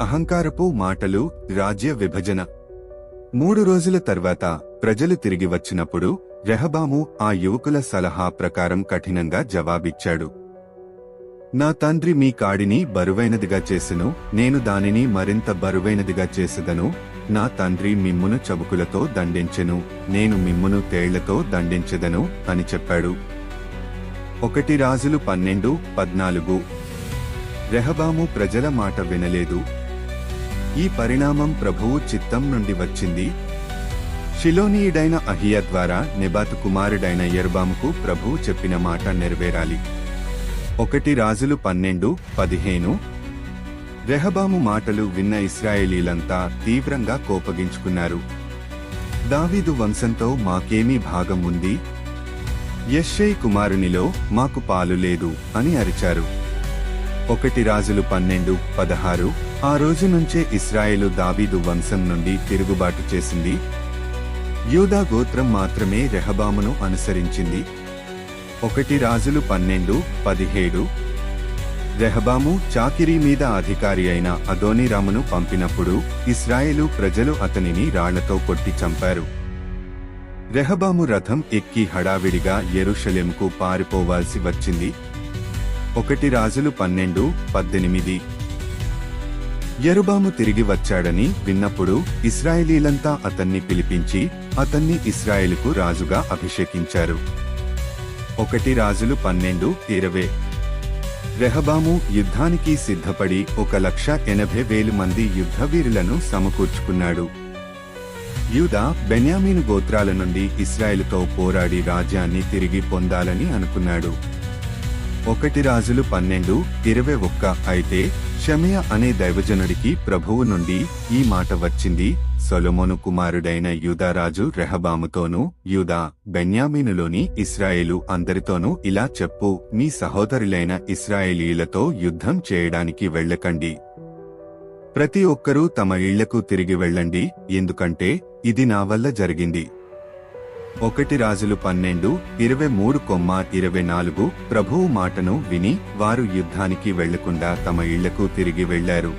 అహంకారపు మాటలు రాజ్య విభజన. మూడు రోజుల తర్వాత ప్రజలు తిరిగి వచ్చినప్పుడు రెహబాము ఆ యువకుల సలహా ప్రకారం కఠినంగా జవాబిచ్చాడు. నా తండ్రి మీ కాడిని బరువైనదిగా చేసెను నేను దానిని మరింత బరువైనదిగా చేసెదను నా తండ్రి మిమ్మును చబుకులతో దండించెను నేను మిమ్మును తేళ్ళతో దండించెదను అని చెప్పాడు. ఒకటి రాజులు పన్నెండు పద్నాలుగు. రెహబాము ప్రజల మాట వినలేదు ఈ పరిణామం ప్రభువు చిత్తం నుండి వచ్చింది. షిలోనీయుడైన అహియ ద్వారా నెబాతు కుమారుడైన యర్బాముకు ప్రభువు చెప్పిన మాట నెరవేరాలి. ఒకటి రాజులు పన్నెండు పదిహేను. రెహబాము మాటలు విన్న ఇస్రాయేలీలంతా తీవ్రంగా కోపగించుకున్నారు. దావీదు వంశంతో మాకేమీ భాగం ఉంది? యశ్షై కుమారునిలో మాకు పాలు లేదు అని అరిచారు. ఒకటి రాజులు పన్నెండు పదహారు ఆ రోజు నుంచే ఇస్రాయేలు దావీదు వంశం నుండి తిరుగుబాటు చేసింది. యూదా గోత్రం మాత్రమే రెహబామును అనుసరించింది. ఒకటి రాజులు పన్నెండు పదిహేడు రెహబాము చాకిరీ మీద అధికారి అయిన అదోనిరామును పంపినప్పుడు ఇస్రాయేలు ప్రజలు అతనిని రాళ్ళతో కొట్టి చంపారు. రెహబాము రథం ఎక్కి హడావిడిగా యెరూషలేముకు పారిపోవాల్సి వచ్చింది. ఒకటి రాజులు పన్నెండు పద్దెనిమిది. యరుబాము తిరిగి వచ్చాడని విన్నప్పుడు ఇస్రాయేలీలంతా అతన్ని పిలిపించి అతన్ని ఇస్రాయేలుకు రాజుగా అభిషేకించారు. ఒకటి రాజులు పన్నెండు ఇరవై. రెహబాము యుద్ధానికి సిద్ధపడి ఒక లక్ష ఎనభై వేలు మంది యుద్ధవీరులను సమకూర్చుకున్నాడు. యూదా బెన్యామీను గోత్రాల నుండి ఇస్రాయేలుతో పోరాడి రాజ్యాన్ని తిరిగి పొందాలని అనుకున్నాడు. ఒకటి రాజులు పన్నెండు ఇరవై ఒక్క అయితే షమయ అనే దైవజనుడికి ప్రభువు నుండి ఈ మాట వచ్చింది. సొలొమోను కుమారుడైన యూదారాజు రెహబాముతోనూ యూదా బెన్యామీనులోని ఇస్రాయేలు అందరితోనూ ఇలా చెప్పు మీ సహోదరులైన ఇస్రాయేలీలతో యుద్ధం చేయడానికి వెళ్ళకండి. ప్రతి ఒక్కరూ తమ ఇళ్ళకు తిరిగి వెళ్ళండి ఎందుకంటే ఇది నా వల్ల జరిగింది. ఒకటి రాజులు పన్నెండు ఇరవై మూడు కొమ్మ ఇరవై నాలుగు ప్రభువు మాటను విని వారు యుద్ధానికి వెళ్ళకుండా తమ ఇళ్ళకు తిరిగి వెళ్ళారు